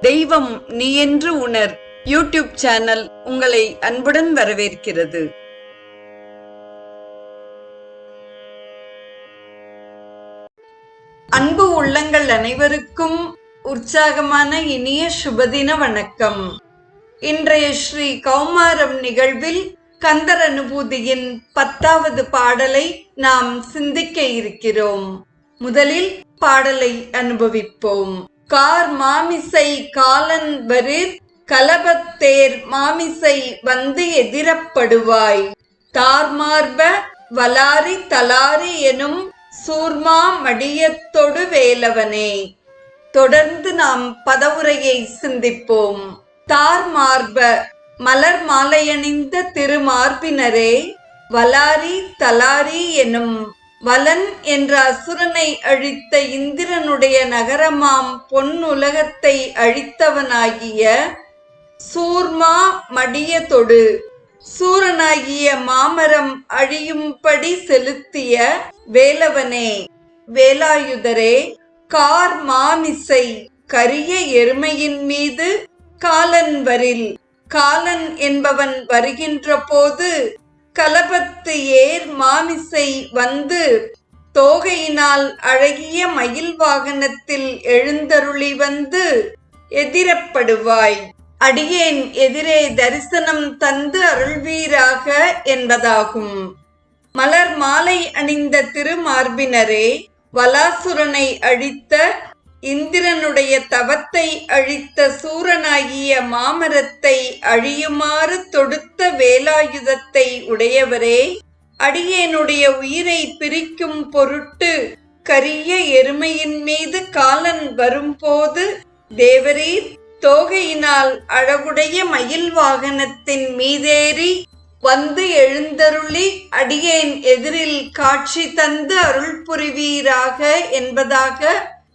தெய்வம் நீ என்று உணர். யூடியூப் சேனல் உங்களை அன்புடன் வரவேற்கிறது. அன்பு உள்ளங்கள் அனைவருக்கும் உற்சாகமான இனிய சுபதின வணக்கம். இன்றைய ஸ்ரீ கௌமாரம் நிகழ்வில் கந்தர் அனுபூதியின் பத்தாவது பாடலை நாம் சிந்திக்க இருக்கிறோம். முதலில் பாடலை அனுபவிப்போம். கார் மாமிசை காலன் வரிர் கலபத்தேர் மாமிசை வந்து எதிரப்படுவாய். தார்மார்ப வலாரி தலாரி எனும் சூர்மா மடியத்தொடு வேலவனே. தொடர்ந்து நாம் பதவுரையை சிந்திப்போம். தார்மார்ப மலர் மாலையணிந்த திருமார்பினரே வலாரி தலாரி எனும் வலன் என்ற அசுரனை அழித்த இந்திரனுடைய நகரமாம் பொன்னுலகத்தை அழித்தவனாகிய சூர்மா மடிய தொடு சூரனாகிய மாமரம் அழியும்படி செலுத்திய வேலவனே வேலாயுதரே கார் மாமிசை கரிய எருமையின் மீது காலன் வரில். காலன் என்பவன் வருகின்ற போது கலபத்து ஏர் மாமிசை வந்து தோகையினால் அழகிய மயில் வாகனத்தில் எழுந்தருளி வந்து எதிரப்படுவாய். அடியேன் எதிரே தரிசனம் தந்து அருள்வீராக என்பதாகும். மலர் மாலை அணிந்த திருமார்பினரே வலாசுரனை அழித்த இந்திரனுடைய தவத்தை அழித்த சூரனாகிய மாமரத்தை அழியுமாறு தொடுத்த வேலாயுதத்தை உடையவரே அடியேனுடைய உயிரை பிரிக்கும் பொருட்டு கரிய எருமையின் மீது காலன் வரும்போது தேவரீர் தோகையினால் அழகுடைய மயில் வாகனத்தின் மீதேறி வந்து எழுந்தருளி அடியேன் எதிரில் காட்சி தந்து அருள் புரிவீராக என்பதாக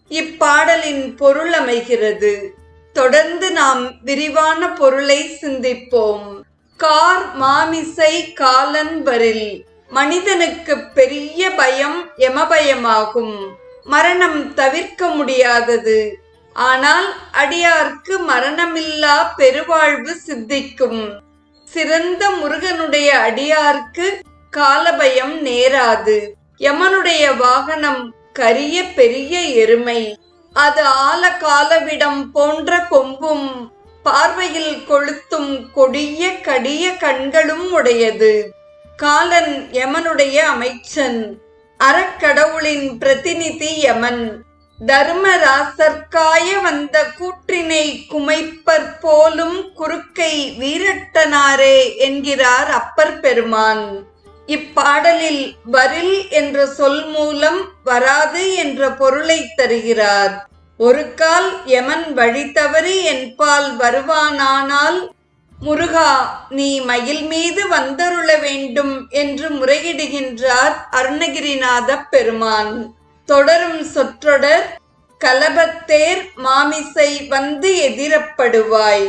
இப்பாடலின் பொருள் அமைகிறது தொடர்ந்து நாம் விரிவான பொருளை சிந்திப்போம். கார் மாமிசை காலன்பரில் மனிதனுக்கு பெரிய பயம் எமபயமாகும் மரணம் தவிர்க்க முடியாதது. ஆனால் அடியார்க்கு மரணமில்லா பெருவாழ்வு சித்திக்கும். சிறந்த முருகனுடைய அடியார்க்கு காலபயம் நேராது. யமனுடைய வாகனம் கரிய பெரிய எருமை. அது ஆல காலவிடம் போன்ற கொம்பும் பார்வையில் கொளுத்தும் கொடிய கடிய கண்களும் உடையது. காலன் யமனுடைய அமைச்சன் அறக்கடவுளின் பிரதிநிதி யமன். தர்மராசற்காய வந்த கூற்றினை குமைப்பற் போலும் குறுக்கை வீரட்டனாரே என்கிறார் அப்பர் பெருமான். இப்பாடலில் வரில் என்ற சொல் மூலம் வராது என்ற பொருளை தருகிறார். ஒரு கால் யமன் வழி தவறி என்பால் வருவானானால் முருகா நீ மயில் மீது வந்தருள வேண்டும் என்று முறையிடுகின்றார் அருணகிரிநாத பெருமான். தொடரும் சொற்றொடர் கலபத்தேர் மாமிசை வந்து எதிரப்படுவாய்.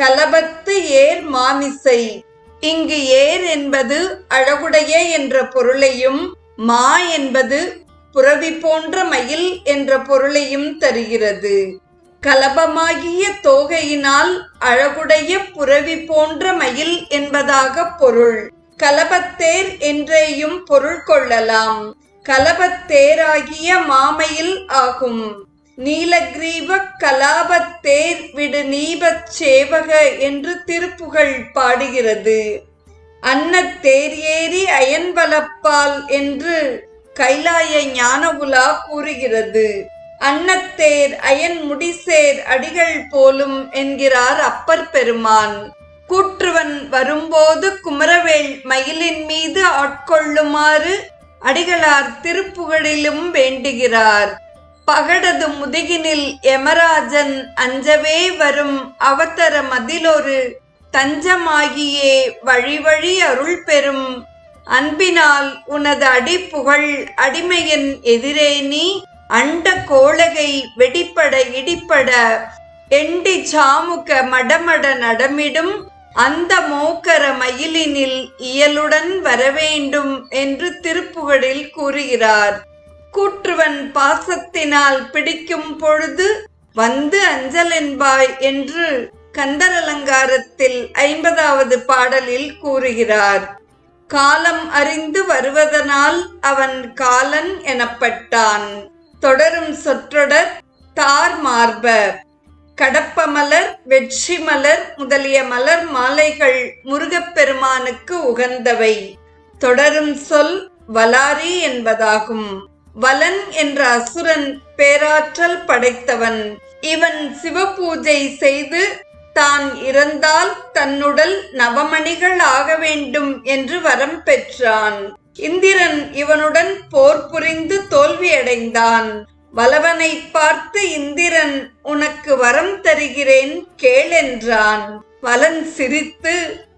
கலபத்து ஏர் மாமிசை இங்கு ஏர் என்பது அழகுடைய என்ற பொருளையும் மா என்பது புறவி போன்ற மயில் என்ற பொருளையும் தருகிறது. கலபமாகிய தோகையினால் அழகுடைய புறவி போன்ற மயில் என்பதாக பொருள். கலபத்தேர் என்றேயும் பொருள் கொள்ளலாம். கலபத்தேராகிய மாமையில் ஆகும். நீலகிரீவ கலாபத்தேர் விடு நீபச் சேவக என்று திருப்புகழ் பாடுகிறது. அன்னத்தேர் ஏறி அயன்வலப்பால் என்று கைலாய ஞான உலா கூறுகிறது. அன்னத்தேர் அயன் முடிசேர் அடிகள் போலும் என்கிறார் அப்பர் பெருமான். கூற்றுவன் வரும்போது குமரவேல் மயிலின் மீது ஆட்கொள்ளுமாறு அடிகளார் திருப்புகழிலும் வேண்டுகிறார். பகடது முதுகினில் யமராஜன் அஞ்சவே வரும் அவத்தர மதிலொரு தஞ்சமாகியே வழிவழி அருள் பெறும் அன்பினால் உனது அடிப்புகழ் அடிமையின் எதிரே நீ அண்ட கோளகை வெடிப்பட இடிப்பட எண்டி சாமுக மடமட நடமிடும் அந்த மோக்கர மயிலினில் இயலுடன் வரவேண்டும் என்று திருப்புகழில் கூறுகிறார். கூற்றுவன் பாசத்தினால் பிடிக்கும் பொழுது வந்து அஞ்சல் என்பாய் என்று கந்தர் அலங்காரத்தில் ஐம்பதாவது பாடலில் கூறுகிறார். காலம் அறிந்து வருவதனால் அவன் காலன் எனப்பட்டான். தொடரும் சொற்றொடர் தார் மார்பர். கடப்பமலர் வெற்றி மலர் முதலிய மலர் மாலைகள் முருகப்பெருமானுக்கு உகந்தவை. தொடரும் சொல் வலாரி என்பதாகும். வலன் என்ற அசுரன் பேராற்றல் படைத்தவன். இவன் சிவபூஜை செய்து தான் இறந்தால் தன்னுடல் நவமணிகள் ஆக வேண்டும் என்று வரம் பெற்றான். இந்திரன் இவனுடன் போர் புரிந்து தோல்வியடைந்தான் வலவனை பார்த்து இந்திரன் உனக்கு வரம் தருகிறேன் கேளென்றான் வலன் சிரித்து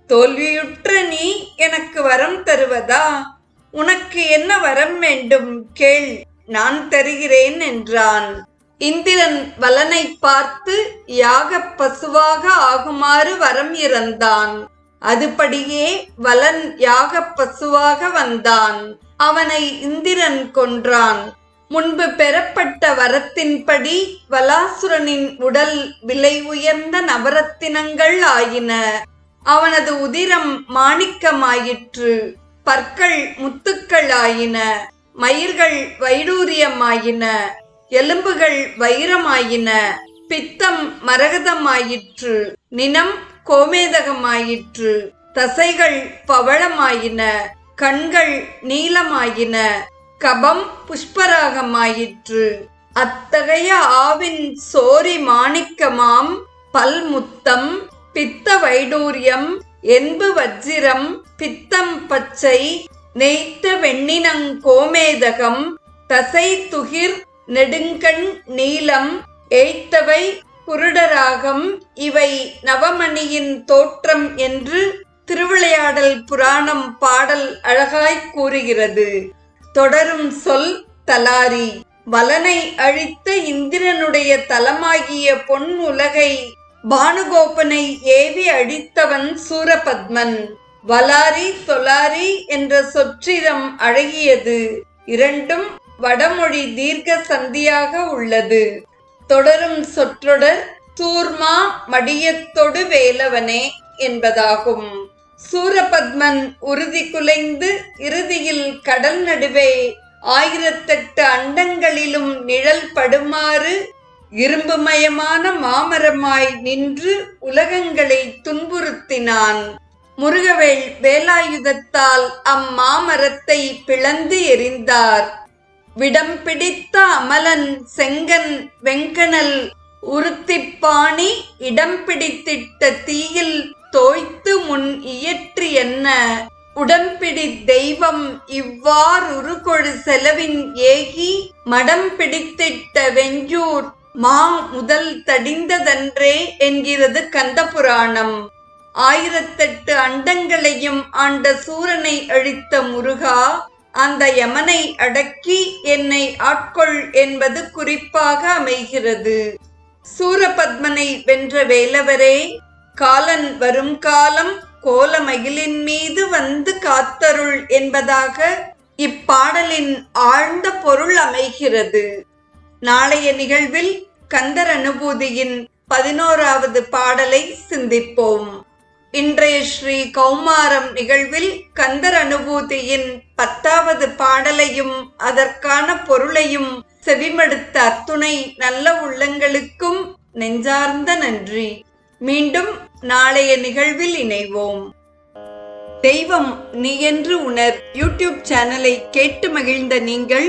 தோல்வியுற்ற நீ எனக்கு வரம் தருவதா? உனக்கு என்ன வரம் வேண்டும்? கேள். நான் தருகிறேன் என்றான். இந்திரன் வலனை பார்த்து யாக பசுவாக ஆகுமாறு வரம் இறந்தான். அதுபடியே வலன் யாக பசுவாக வந்தான். அவனை இந்திரன் கொன்றான். முன்பு பெறப்பட்ட வரத்தின்படி வலாசுரனின் உடல் விலை உயர்ந்த நவரத்தினங்கள் ஆயின. அவனது உதிரம் மாணிக்கமாயிற்று. பற்கள் முத்துக்கள் ஆயின மயிர்கள் வைடூரியமாயின எலும்புகள் வைரமாயின பித்தம் மரகதமாயிற்று நினம் கோமேதகமாயிற்று தசைகள் பவளமாயின கண்கள் நீலமாயின கபம் புஷ்பராகமாயிற்று. அத்தகைய ஆவின் சோரி மாணிக்கமாம் பல்முத்தம் பித்த வைடூரியம் என்பு வஜ்ஜிரம் பித்தம் பச்சை நெய்த்த வெண்ணினங் கோமேதகம் தசை துகிர் நெடுங்கண் நீலம் ஏய்த்தவை குருடராகம் இவை நவமணியின் தோற்றம் என்று திருவிளையாடல் புராணம் பாடல் அழகாய் கூறுகிறது. தொடரும் சொல் தலாரி. வலனை அழித்த இந்திரனுடைய தலமாகிய பொன் உலகை பானுகோபனை ஏவி அடித்தவன் சூரபத்மன். வலாரி தொலாரி என்ற சொற்றிடம் அழகியது. இரண்டும் வடமொழி தீர்க்க சந்தியாக உள்ளது. தொடரும் சொற்றொடர் சூர்மா மடியத்தொடு வேலவனே என்பதாகும். சூரபத்மன் உறுதி குலைந்து இறுதியில் கடல் நடுவே ஆயிரத்தெட்டு அண்டங்களிலும் நிழல் படுமாறு இரும்புமயமான மாமரமாய் நின்று உலகங்களை துன்புறுத்தினான். முருகவேள் வேலாயுதத்தால் அம்மாமரத்தை பிளந்து எறிந்தார். விடம் பிடித்த அமலன் செங்கன் வெங்கணல் உருத்திப்பாணி இடம் பிடித்திட்ட தீயில் தோய்த்து முன் இயற்றி என்ன? உடம்பிடி தெய்வம் இவ்வாறு கொழு செலவின் ஏகி மடம் பிடித்திட்ட வெஞ்சூர் மா முதல் தடிந்ததன்றே என்கிறது கந்தபுராணம். ஆயிரத்தெட்டு அண்டங்களையும் ஆண்ட சூரனை அழித்த முருகா அந்த யமனை அடக்கி என்னை ஆட்கொள் என்பது குறிப்பாக அமைகிறது. சூரபத்மனை வென்ற வேலவரே காலன் வரும் காலம் கோலமகிலின் மீது வந்து காத்தருள் என்பதாக இப்பாடலின் ஆழ்ந்த பொருள் அமைகிறது. நாளைய நிகழ்வில் கந்தர் அனுபூதியின் பதினோராவது பாடலை சிந்திப்போம். இன்றைய ஸ்ரீ கௌமாரம் நிகழ்வில் கந்தர் அனுபூதியின் பத்தாவது பாடலையும் அதற்கான பொருளையும் செவிமடுத்த அத்துணை நல்ல உள்ளங்களுக்கும் நெஞ்சார்ந்த நன்றி. மீண்டும் நாளைய நிகழ்வில் இணைவோம். தெய்வம் நீ என்று உணர் யூடியூப் சேனலை கேட்டு மகிழ்ந்த நீங்கள்